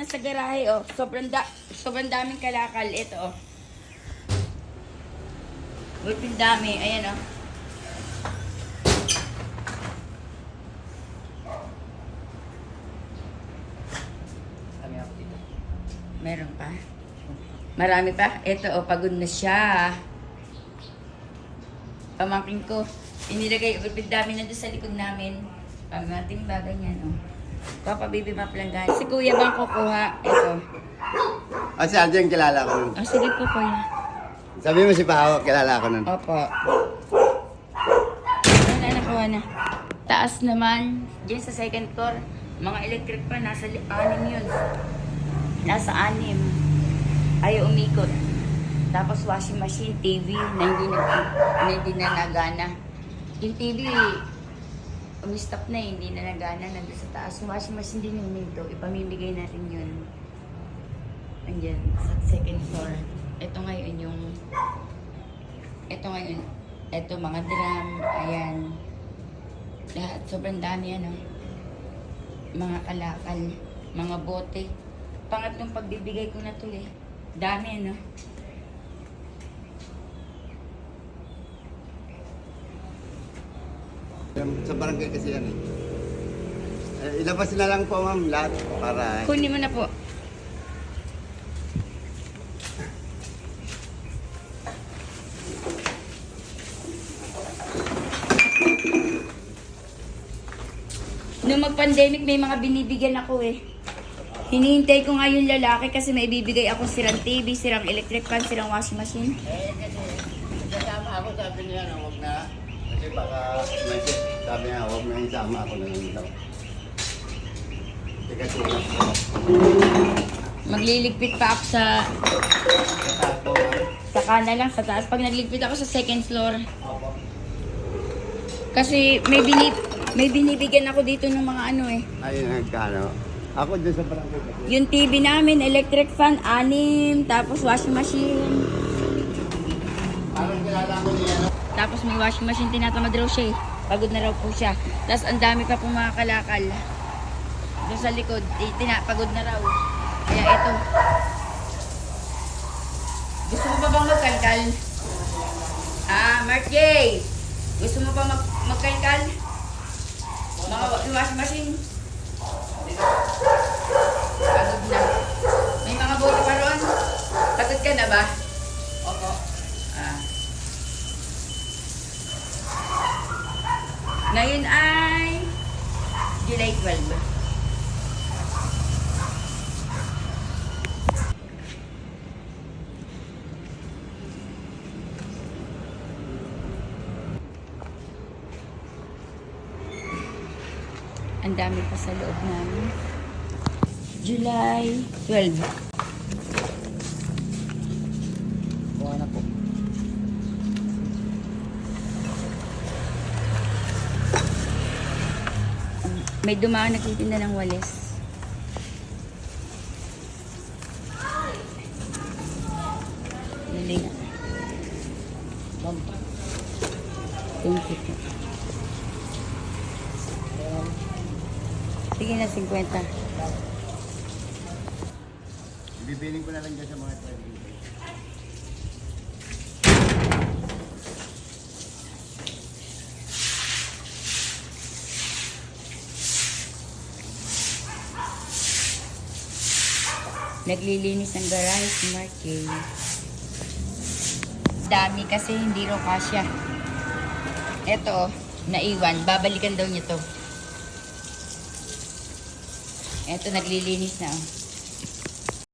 Sa garahe, oh. Sobrang, da sobrang daming kalakal. Ito, oh. Buting dami. Ayan, oh. Meron pa. Marami pa. Ito, oh. Pagod na siya. Pamangkin ko. Inilagay, buting dami na doon sa likod namin. Pamating bagay niyan, oh. Papa Baby Maplangan. Si Kuya bang kukuha? Ito. Ah, si Aljo yung kilala ko nun. Oh, sige po, Kuya. Sabi mo si Pahaw, kilala ko nun. Opo. Ano na nakuha na? Taas naman, dyan sa second floor, mga electric pa, nasa li- anim yun. Nasa anim. Ayaw umikot. Tapos washing machine, TV, na hindi na, na hindi na nagana. Yung TV, umistop na eh, hindi na nagana, nandun sa taas. Yung washing machine din yung minto, ipamimigay natin yun. Andyan, sa second floor. Ito ngayon yung ito ngayon, ito mga drum, ayan. Lahat, sobrang dami ano. Mga kalakal, mga bote. Pangatlong pagbibigay ko na to eh. Dami ano. Sa barangay kasi yan eh. Eh, ilabas na lang po ma'am lahat para... Kunin mo na po. Nung mag-pandemic, may mga binibigyan ako eh. Hinihintay ko nga yung lalaki kasi may bibigay ako sirang TV, sirang electric fan, sirang washing machine. Eh, kasi kasama ako sabi niya na huwag na. Kasi baka may sabi niya huwag na isama ako na lang daw. Teka siya. Magliligpit pa ako sa Tapo ma'am. sa kana lang sa taas. Pag nagligpit ako sa second floor, Opo. kasi may binib may binibigyan ako dito ng mga ano eh. Ayun nagkano. Ako dun sa barangay kasi. Yung TV namin, electric fan, anim, tapos washing machine. Parang kilala ko? Tapos may washing machine, tinatamad raw siya eh. Pagod na raw po siya. Tapos ang dami pa pong mga kalakal. Doon sa likod, eh, tina, pagod na raw. Kaya ito. Gusto mo pa bang magkalkal? Ah, Mark J. Gusto mo pa mag magkalkal? Mga washing machine? Pagod na. May mga bote pa ron? Pagod ka na ba? Opo. Ah. Ngayon ay July 12. Ang dami pa sa loob namin. July 12. May dumaan nagtitinda ng walis. Bampa. Thank you po. Sige na, 50. Ibibiling ko na lang dyan sa mga trading. Naglilinis ng garage si Marky. Dami kasi hindi raw kasya. Ito, naiwan. Babalikan daw niya to. Ito, naglilinis na. oh.